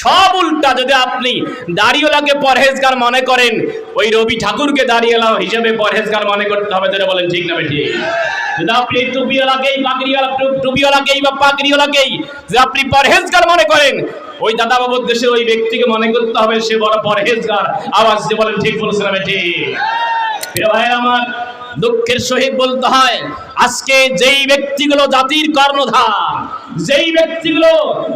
সব উল্টা যদি আপনি দাড়িওয়ালাকে পরহেজগার মনে করেন, ওই রবি ঠাকুরকে দাড়িওয়ালা হিসেবে পরহেজগার মনে করতে হবে যেটা বলেন, ঠিক না ঠিক ভাই, আমার দুঃখের বলতে হয়, আজকে যেই ব্যক্তিগুলো জাতির কর্ণধার, যেই ব্যক্তিগুলো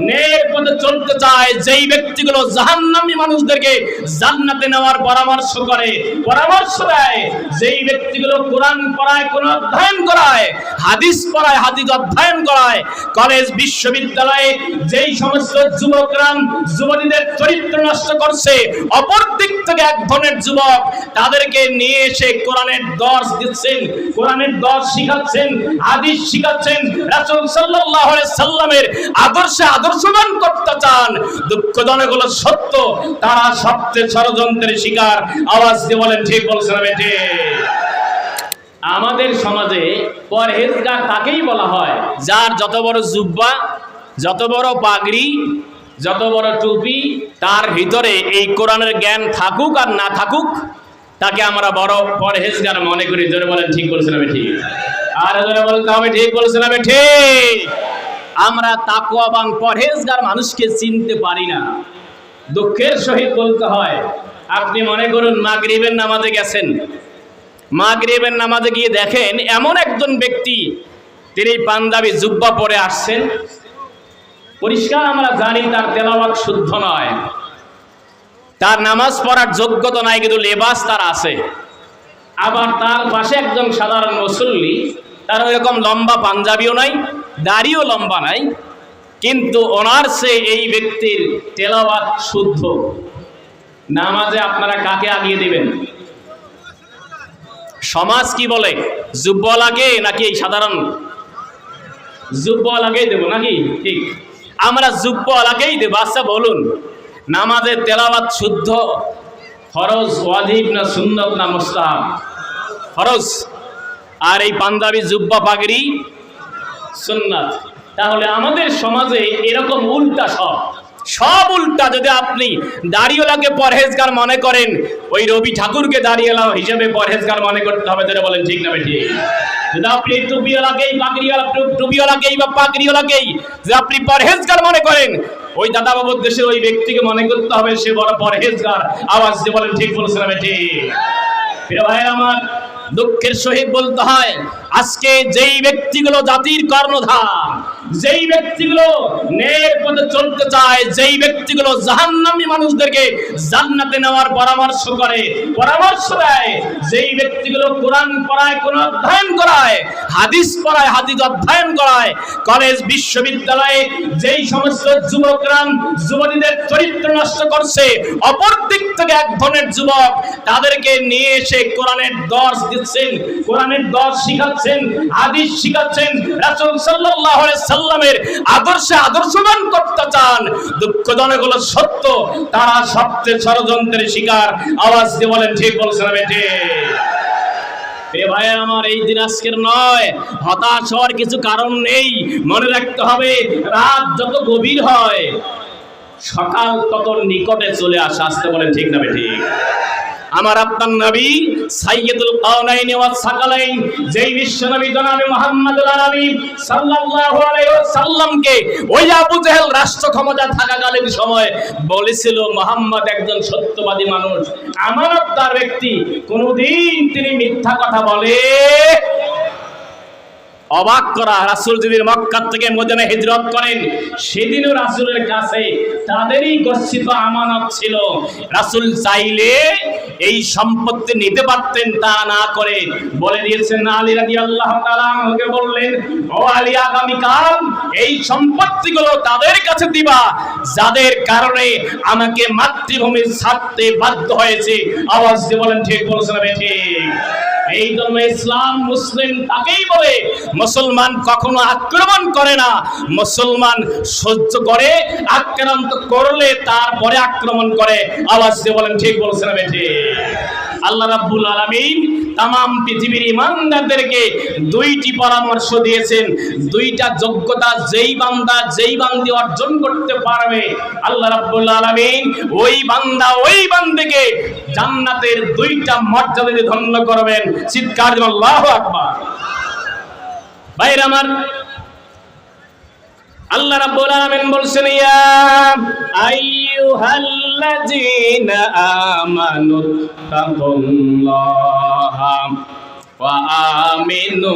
ন্যায়ের পথে চলতে চায় যেই ব্যক্তিগুলো জাহান্নামী মানুষদেরকে জান্নাতে নেওয়ার পরামর্শ করে, পরামর্শ দেয়, যেই ব্যক্তিগুলো কোরআন পড়ায়, কোন অধ্যয়ন করায়, হাদিস পড়ায়, হাদিস অধ্যয়ন করায়, কলেজ, বিশ্ববিদ্যালয়ে যেই সমস্ত যুবকরা, যুবতীদের চরিত্র নষ্ট করছে অপর দিক থেকে এক ধরনের যুবক তাদেরকে নিয়ে এসে কোরআনের দর্শ দিচ্ছেন, কোরআনের দর্শ শিখাচ্ছেন, হাদিস শিখাচ্ছেন। রাসূল সাল্লাল্লাহু আলাইহি সাল্লামের আদর্শে আদর্শবান করতে চান দুঃখজনক হলো সত্য, তারা সবচেয়ে ষড়যন্ত্রের শিকার। আওয়াজ দিয়ে বলেন, ঠিক বলছেন বেটে আমাদের সমাজে পরহেজগার তাকেই বলা হয়, যার যত বড় জুব্বা, যত বড় পাগড়ি, যত বড় টুপি, তার ভিতরে এই কোরআনের জ্ঞান থাকুক আর না থাকুক, তাকে আমরা বড় পরহেজগার মনে করি। জোরে বলেন, ঠিক বলছেন আমি ঠিক। আর জোরে বলতে হবে ঠিক বলছেন আমি ঠিক। আমরা তাকুয়াবান পরহেজগার মানুষকে চিনতে পারি না। দুঃখের সহিত বলতে হয়, আপনি মনে করুন মাগরিবের নামাজে গেছেন। মাগরিবের নামাজে গিয়ে দেখেন এমন একজন ব্যক্তি, তিনি পাঞ্জাবি জুব্বা পরে আসছেন। পরিষ্কার আমরা জানি তার তেলাওয়াত শুদ্ধ নয়। তার নামাজ পড়ার যোগ্যতা নাই, কিন্তু লেবাস তার আছে। আবার তার পাশে একজন সাধারণ মুসল্লি, তার ওইরকম লম্বা পাঞ্জাবিও নাই। দাড়িও লম্বা নাই, কিন্তু ওনার সে এই ব্যক্তির তেলাওয়াত শুদ্ধ। নামাজে আপনারা কাকে আগিয়ে দিবেন? সমাজ কি বলে? যুব্বলাকে নাকি এই সাধারণ? যুব্বলাকেই দেবো নাকি? ঠিক। আমরা যুব্বলাকেই দেবো আচ্ছা বলুন নামাজের তেলাওয়াত শুদ্ধ, ফরজ, ওয়াজিব না সুন্নত না মুস্তাহাব? ফরজ। আর এই পাঞ্জাবি জুব্বা পাগড়ি সুন্নাত। তাহলে আমাদের সমাজে এরকম উল্টা সব। সব উল্টা যদি আপনি দাড়িওয়ালাকে পরহেজগার মনে করেন, ওই রবি ঠাকুরকে দাড়িওয়ালা হিসেবে পরহেজগার মনে করতে হবে, যেটা বলেন ঠিক না বেঠিক যদি আপনি টুপিওয়ালাকেই, পাগড়িওয়ালা টুপিওয়ালাকেই বা পাগড়িওয়ালাকেই যে আপনি পরহেজগার মনে করেন, ওই দাদা বাবুর দেশে ওই ব্যক্তিকে মনে করতে হবে, সে বড় পরহেজগার। আওয়াজ দিয়ে বলেন ঠিক বলছেন আমি ঠিক? প্রিয় ভাই আমার দুঃখের সহিত বলতে হয় আজকে যেই ব্যক্তিগুলো জাতির কর্ণধার যেই ব্যক্তিগুলো ন্যায়ের পথে চলতে চায়, যেই ব্যক্তিগুলো জাহান্নামী মানুষদেরকে জান্নাতে নেওয়ার পরামর্শ করে, পরামর্শ দেয়, যেই ব্যক্তিগুলো কোরআন পড়ায়, কোন অধ্যয়ন করায়, হাদিস পড়ায়, হাদিস অধ্যয়ন করায়, কলেজ, বিশ্ববিদ্যালয়ে যেই সমস্ত যুবকরা, যুবতীদের চরিত্র নষ্ট করছে অপর দিক থেকে এক ধরনের যুবক তাদেরকে নিয়ে এসে কোরআনের দর্শ দিচ্ছেন, কোরআনের দর্শ শিখাচ্ছেন, হাদিস শিখাচ্ছেন, রাসূল সাল্লাল্লাহু আলাইহি সাল্লামের আদর্শে আদর্শবান করতে চান দুঃখজনক হলো সত্য, তারা সবচেয়ে ষড়যন্ত্রের শিকার। আওয়াজ দিয়ে বলেন, ঠিক বলছেন বেটে ভাই, আমার এই দিন আজকের নয়। হতাশ হওয়ার কিছু কারণ নেই। মনে রাখতে হবে, রাত যত গভীর হয়, সকাল তত নিকটে চলে আসে, আসতে বলেন, ঠিক না ঠিক? আমার আপনার নবী সাইয়্যিদুল কাওনাইন ওয়া সাকালাইন, যেই বিশ্ব নবী জনাবে মুহাম্মদুল আরবি সাল্লাল্লাহু আলাইহি ওয়াসাল্লামকে ওই আবু জেহেল রাষ্ট্র ক্ষমতা থাকাকালীন সময় বলেছিল, মুহাম্মদ একজন সত্যবাদী মানুষ। আমানতদার ব্যক্তি কোনোদিন তিনি মিথ্যা কথা বলে অবাক করা। রাসূল যদি মক্কা থেকে মদিনা হিজরত করেন। সেদিনও রাসূলের কাছে তাদেরই গচ্ছিত আমানত ছিল। রাসূল চাইলে এই সম্পত্তি নিতে পারতেন, তা না করে বলে দিয়েছেন আলী রাদিয়াল্লাহু তাআলা আমাকে বললেন, ও আলী আগামী কাল এই সম্পত্তিগুলো তাদের কাছে দিবা, যাদের কারণে আমাকে মাতৃভূমি ছাড়তে বাধ্য হয়েছে। আওয়াজ দিয়ে বলেন, ঠিক বলছেন, আমি ঠিক। এই জন্য ইসলাম মুসলিম তাকেই বলে, মুসলমান কখনো আক্রমণ করে না। মুসলমান সহ্য করে, আক্রান্ত করলে তারপরে আক্রমণ করে। আওয়াজ দিয়ে বলেন, ঠিক বলছেন আমি ঠিক আল্লাহ রাব্বুল আলামিন তাম পৃথিবীর ইমানদারদেরকে দুইটি পরামর্শ দিয়েছেন। দুইটা যোগ্যতা যেই বান্দা যেই বান্দি অর্জন করতে পারবে, আল্লাহ রাব্বুল আলামিন ওই বান্দা ওই বান্দিকে জান্নাতের দুইটা মর্যাদা দিয়ে ধন্য করবেন। চিৎকার আল্লাহু আকবার। ভাইরা আমার আল্লাহ রাব্বুল আলামিন বলছেন, ইয়া আইয়ুহাল্লাযীনা আমানু তাকুল্লাহা ওয়া আমিনু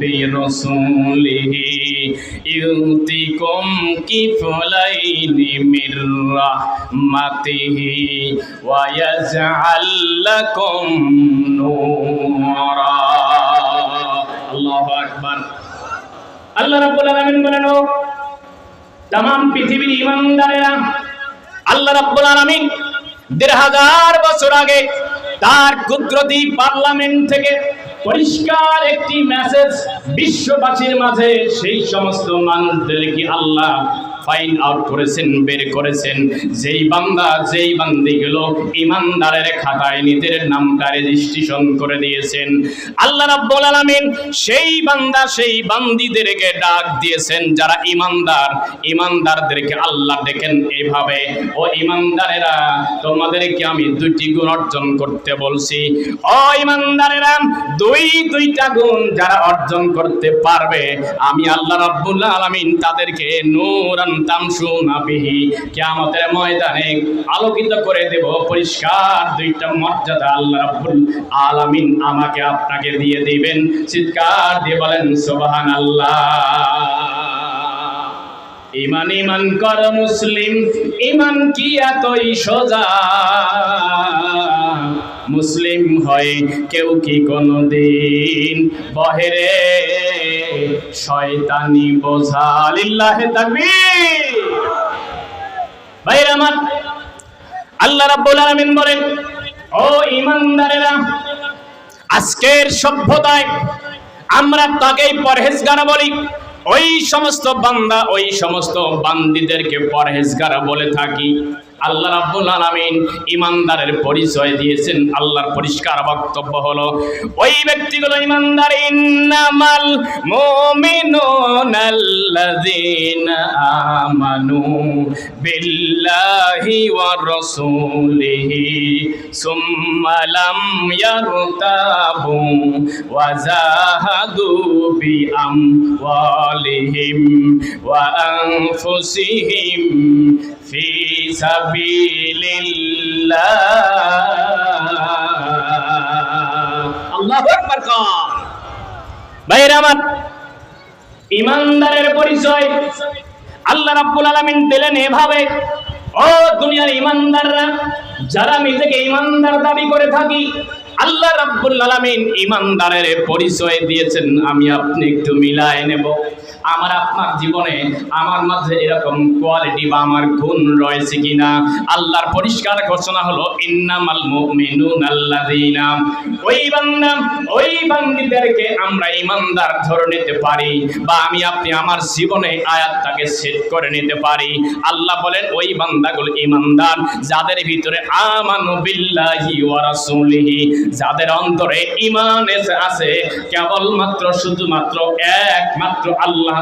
বিরাসূলিহি ইউতিকুম কিফলাইনি মির রাহমাতিহি ওয়া ইয়াজআল লাকুম নূরা। আল্লাহু আকবার। আল্লাহ রাব্বুল আলামিন বলেন তাম পৃথিবীর ইমানদারেরা আল্লাহ রাব্বুল আলামিন দেড় হাজার বছর আগে তার কুদরতি পার্লামেন্ট থেকে পরিষ্কার একটি মেসেজ বিশ্ববাসীর মাঝে সেই সমস্ত মানুষদেরকে আল্লাহ ফাইন আউট করেছেন, বের করেছেন। যেই বান্দা, যেই বান্দিগুলো ইমানদারের খাতায় নিজের নামটা রেজিস্ট্রেশন করে দিয়েছেন। আল্লাহ রাব্বুল আলামিন সেই বান্দা, সেই বান্দিদেরকে ডাক দিয়েছেন যারা ইমানদার। ইমানদারদেরকে আল্লাহ দেখেন এভাবে, ও ইমানদারেরা, তোমাদেরকে আমি দুইটি গুণ অর্জন করতে বলছি। ও ইমানদারেরা, দুই, দুইটা গুণ যারা অর্জন করতে পারবে, আমি আল্লাহ রাব্বুল আলামিন তাদেরকে নূরান কিয়ামতের ময়দানে আলোকিত করে দেব পরিষ্কার দুইটা মর্যাদা আল্লাহ রাব্বুল আলামিন আমাকে আপনাকে দিয়ে দিবেন। চিৎকার দিয়ে বলেন, সুবহানাল্লাহ। ইমান ইমান কর মুসলিম, ইমান কি এতই সোজা? মুসলিম হয় কেউ কি কোনদিন বহেরে? শয়তানি বোঝা, লিল্লাহে তাকবীর। আল্লাহ রাব্বুল আলামিন বলেন, ও ইমানদারেরা আজকের সভ্যতায় আমরা তাকেই পরহেজগার বলি। ওই সমস্ত বান্দা, ওই সমস্ত বান্দিদেরকে পরহেজগার বলে থাকি। আল্লাহ রাব্বুল আলামিন ইমানদারের পরিচয় দিয়েছেন, আল্লাহর পরিষ্কার বক্তব্য হলো, ওই ব্যক্তিগুলো ইমানদার ইন্নামাল মুমিনুনা আল্লাযীনা আমানু বিল্লাহি ওয়া রাসূলিহি, সুম্মা লাম ইয়ারতাবু ওয়া জাহাদু বিআমওয়ালিহিম ওয়া আনফুসিহিম ফি সাবিলিল্লাহ আল্লাহু আকবার কর। ভাইরা আমার ইমানদারের পরিচয় আল্লাহ রাব্বুল আলামিন দিলেন এভাবে। ও দুনিয়ার ইমানদাররা যারা নিজেকে ইমানদার দাবি করে থাকি আল্লাহ রাব্বুল আলামিন ইমানদারের পরিচয় দিয়েছেন। আমি আপনি একটু মিলায় নেব। আমার আপনার জীবনে আমার মাঝে এরকম কোয়ালিটি বা আমার গুণ রয়েছে কিনা? আল্লাহর পরিষ্কার ঘোষণা হলো, ইন্নামাল মুমিনুন আল্লাযীনা। ওই বান্দা, ওই আমরা ইমানদার ধরে নিতে পারি বা আমি, আপনি আমার জীবনে আয়াতটাকে সেট করে নিতে পারি। আল্লাহ বলেন, ওই বান্দাগুলো ইমানদার, যাদের ভিতরে আমানু বিল্লাহি ওয়া রাসূলিহি। যাদের অন্তরে এসে আছে, কেবলমাত্র, শুধুমাত্র, একমাত্র আল্লাহ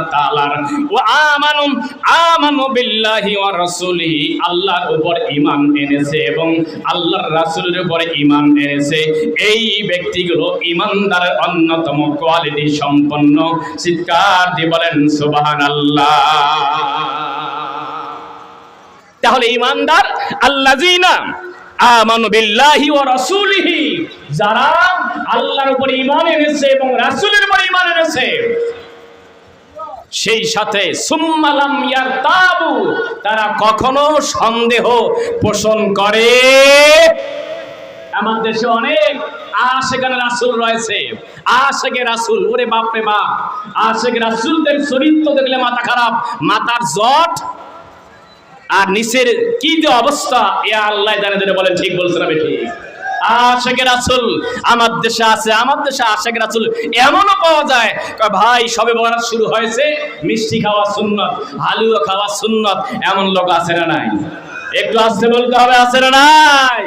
অন্যতম কোয়ালিটি সম্পন্ন। চিৎকার দিয়ে বলেন, সুবহানাল্লাহ। তাহলে ইমানদার আল্লাযিনা আমানু বিল্লাহি ওয়া রাসূলিহি। যারা আল্লাহর উপর ঈমান এনেছে এবং রাসূলের উপর ঈমান এনেছে। সেই সাথে সুম্মালাম ইয়ারতাবু, তারা কখনো সন্দেহ পোষণ করে। আমার দেশে অনেক আশেখানে রাসূল রয়েছে। আশেখে রাসূল, ওরে বাপ রে বাপ। আশেখে রাসূলদের চরিত্র দেখলে মাথা খারাপ, মাথার জট। আর নিচের কি যে অবস্থা, এ আল্লাহ জানে বলেন, ঠিক বলছে না বেঠি আশেখ রাসুল, আমার দেশে আছে, আমার দেশে আশেখ রাসুল, এমনও পাওয়া যায় ভাই, সবে বরাত শুরু হয়েছে, মিষ্টি খাওয়া সুন্নত, হালুয়া খাওয়া সুন্নত, এমন লোক আছে না নাই? একটু আসতে বলতে হবে, আছে না নাই?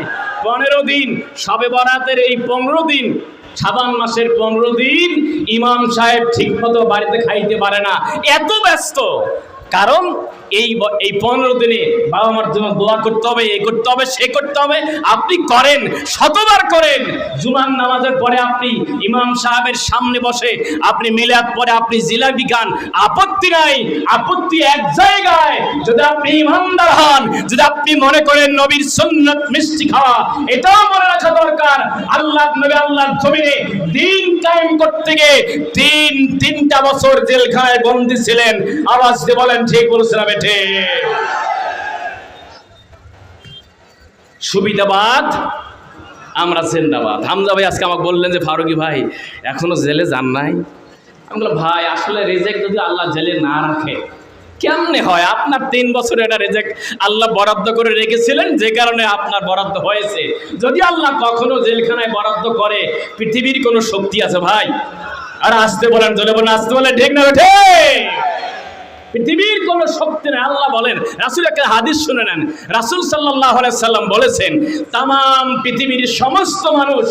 পনেরো দিন, সবে বরাতের এই পনেরো দিন সাবান মাসের পনেরো দিন, ইমাম সাহেব ঠিক মতো বাড়িতে খাইতে পারে না, এত ব্যস্ত। কারণ এই এই পনেরো দিনে বাবা মার জন্য দোয়া করতে হবে, এ করতে হবে, সে করতে হবে। আপনি করেন, শতবার করেন। জুমান নামাজের পরে আপনি ইমাম সাহেবের সামনে বসে, আপনি মিলাদ পরে আপনি জিলাপি খান। আপত্তি নাই, আপত্তি এক জায়গায়। যদি আপনি ইমানদার হন, যদি আপনি মনে করেন নবীর সুন্নত মিষ্টি খাওয়া, এটাও মনে রাখা দরকার। আল্লাহ, নবী আল্লাহর জমিনে দিন কায়েম করতে গিয়ে তিন, তিনটা বছর জেলখানায় বন্দী ছিলেন। আওয়াজ দিয়ে বলেন ঠিক বলছিলাম এটে সুবিধাবাদ, আমরা জিন্দাবাদ। হামজা ভাই আজকে আমাকে বললেন যে, ফারুকি ভাই, এখনও জেলে যান নাই? আমি বললাম, ভাই, আসলে রেজেক্ট যদি আল্লাহ জেলে না রাখে, কেমনে হয়? আপনার তিন বছর এটা রেজেক্ট আল্লাহ বরাদ্দ করে রেখেছিলেন, যে কারণে আপনার বরাদ্দ হয়েছে। যদি আল্লাহ কখনো জেলখানায় বরাদ্দ করে, পৃথিবীর কোনো শক্তি আছে ভাই? আর আসতে বলেন জলে বলেন, আসতে বলেন, ঠিক না ঠিক? পৃথিবীর কোনো শক্তি নেই। আল্লাহ বলেন, রাসুল একটা হাদিস শুনে নেন। রাসুল সাল্লাহ সাল্লাম বলেছেন তাম পৃথিবীর সমস্ত মানুষ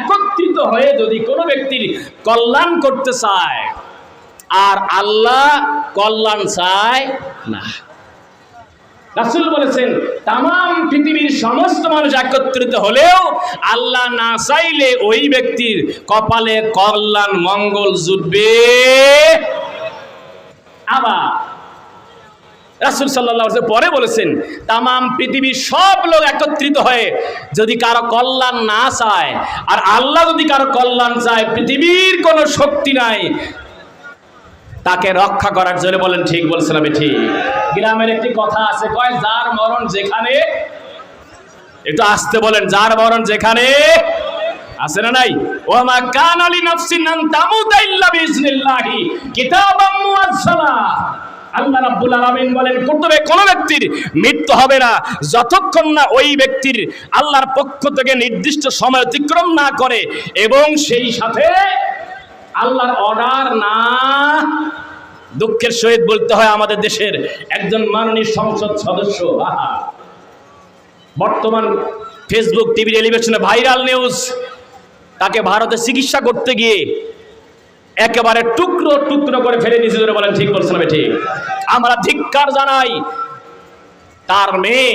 একত্রিত হয়ে যদি কোনো ব্যক্তির কল্যাণ করতে চায়, আর আল্লাহ কল্যাণ চায় না। রাসুল বলেছেন তাম পৃথিবীর সমস্ত মানুষ একত্রিত হলেও আল্লাহ না চাইলে ওই ব্যক্তির কপালে কল্যাণ, মঙ্গল জুটবে আবার। রাসুল সাল্লাহ পরে বলেছেন, তামাম পৃথিবীর সব লোক একত্রিত হয়ে যদি কারও কল্যাণ না চায়, আর আল্লাহ যদি কারও কল্যাণ চায়, পৃথিবীর কোনো শক্তি নাই, তাকে রক্ষা করার জন্য বলেন, ঠিক বলছেন আমি ঠিক। গ্রামের একটি কথা আছে, কয়, যার মরণ যেখানে, একটু আসতে বলেন, যার মরণ যেখানে আছে না নাই? ও মা কান আলী নাফসিন নান তামুতা ইল্লা বিইজনিল্লাহি, কিতাবাম মুআজ্জালা। আল্লাহ রাব্বুল আলামিন বলেন করতে কোন ব্যক্তির মৃত্যু হবে না, যতক্ষণ না ওই ব্যক্তির আল্লাহর পক্ষ থেকে নির্দিষ্ট সময় অতিক্রম না করে, এবং সেই সাথে আল্লাহর অর্ডার না, দুঃখের সহিত বলতে হয় আমাদের দেশের একজন মাননীয় সংসদ সদস্য। বর্তমান ফেসবুক টিভি টেলিভিশনে ভাইরাল নিউজ তাকে ভারতে চিকিৎসা করতে গিয়ে একেবারে টুকরো টুকরো করে ফেলে দিয়েছে ধরে বলেন, ঠিক বলছেন ঠিক? আমরা ধিক্কার জানাই। তার মেয়ে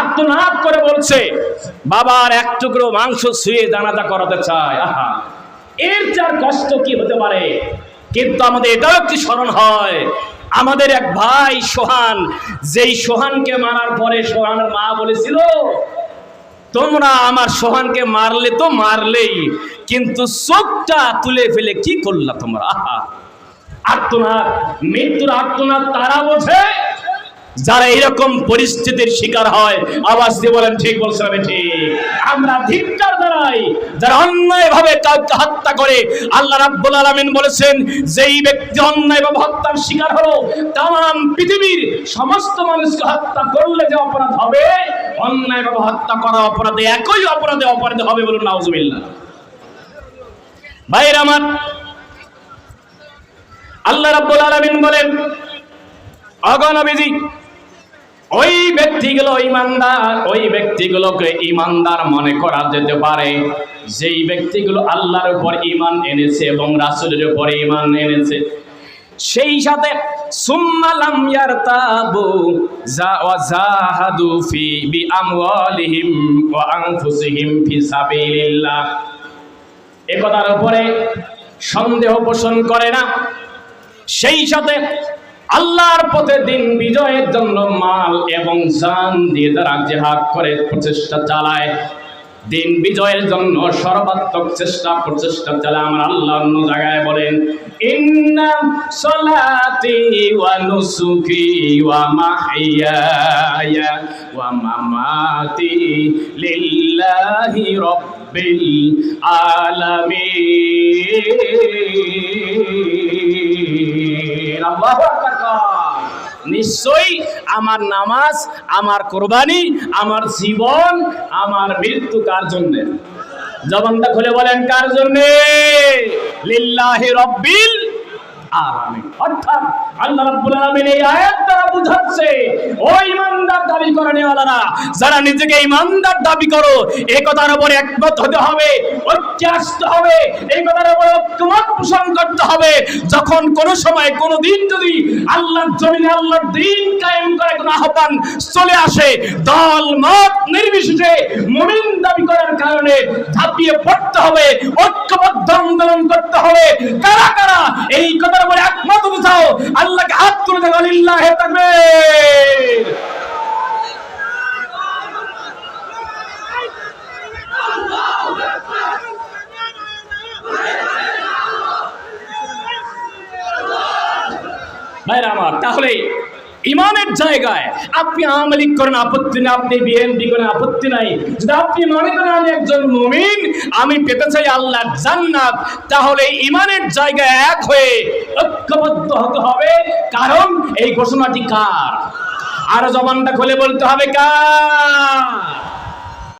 আত্মনাদ করে বলছে, বাবার এক টুকরো মাংস শুয়ে জানাজা করাতে চায় আহা, এর যার কষ্ট কি হতে পারে? কিন্তু আমাদের এটাও একটি স্মরণ হয়, আমাদের এক ভাই সোহান, যেই সোহানকে মারার পরে সোহানের মা বলেছিল তোমরা আমার সোহানকে মারলে তো মারলেই, কিন্তু চোখটা তুলে ফেলে কি করলা তোমরা? আহা আত্মনাথ মৃত্যুর আত্মনাথ তারা বোঝে। যারা এরকম পরিস্থিতির শিকার হয় আওয়াজ দিয়ে বলেন, ঠিক বলছেন আমি ঠিক। আমরা ধিক্কার দাঁড়াই যারা অন্যায় ভাবে কাউকে হত্যা করে, আল্লাহ রাব্বুল আলামিন বলেছেন, যেই ব্যক্তি অন্যায় ভাবে হত্যার শিকার হলো, তাম পৃথিবীর সমস্ত মানুষকে হত্যা করলে যে অপরাধ হবে অন্যায় ভাবে হত্যা করা অপরাধে, একই অপরাধে অপরাধে হবে বলুন, নাউজুবিল্লাহ। ভাইয়ের আমার, আল্লাহ রাব্বুল আলামিন বলেন, অগণবিধি ওই ব্যক্তিগুলো ইমানদার, ওই ব্যক্তিগুলোকে ইমানদার মনে করা যেতে পারে। যেই ব্যক্তিগুলো আল্লাহর উপর ইমান এনেছে এবং রাসূলের উপর ইমান এনেছে। সেই সাথে যা ওয়া জাহাদু ফি বিআমওয়ালিহিম ওয়া আনফুসিহিম ফি সাবিলিল্লাহ। এ উপরে সন্দেহ পোষণ করে না। সেই সাথে আল্লাহর পথে দিন বিজয়ের জন্য মাল এবং জান দিয়ে তারা জেহাদ করে, প্রচেষ্টা চালায়। দিন বিজয়ের জন্য সর্বাত্মক চেষ্টা, প্রচেষ্টা চালায়। আমার আল্লাহ অন্য জায়গায় বলেন, ইন্না সলাতি ওয়া নুসুকি ওয়া মাহইয়ায়া ওয়া মামাতি লিল্লাহি রাব্বিল আলামিন। আল্লাহু। নিশ্চয়ই আমার নামাজ, আমার কোরবানি, আমার জীবন, আমার মৃত্যু কার জন্যে? জবানটা খুলে বলেন, কার জন্যে? লিল্লাহি রব্বিল আলামিন। অর্থাৎ যখন কোন সময় যদি জমিনে দিন কায়েম করে আহ্বান চলে আসে, দল, মত নির্বিশেষে মুমিন দাবি করার কারণে ঝাঁপিয়ে পড়তে হবে, ঐক্যবদ্ধ আন্দোলন করতে হবে। কারা কারা? এই কথার উপরে একমত চাও আল্লাহকে হাত তুলে দেবে আলিল্লাহ ভাইরা আমার তাহলে ইমানের জায়গায় আপনি আওয়ামী লীগ করেন, আপত্তি নেই, আপনি বিএনপি করেন, আপত্তি নাই। যদি আপনি মনে করেন আমি একজন মুমিন, আমি পেতে চাই আল্লাহর জান্নাত, তাহলে ইমানের জায়গায় এক হয়ে ঐক্যবদ্ধ হতে হবে। কারণ এই ঘোষণাটি কার? আর জবানটা খুলে বলতে হবে কার?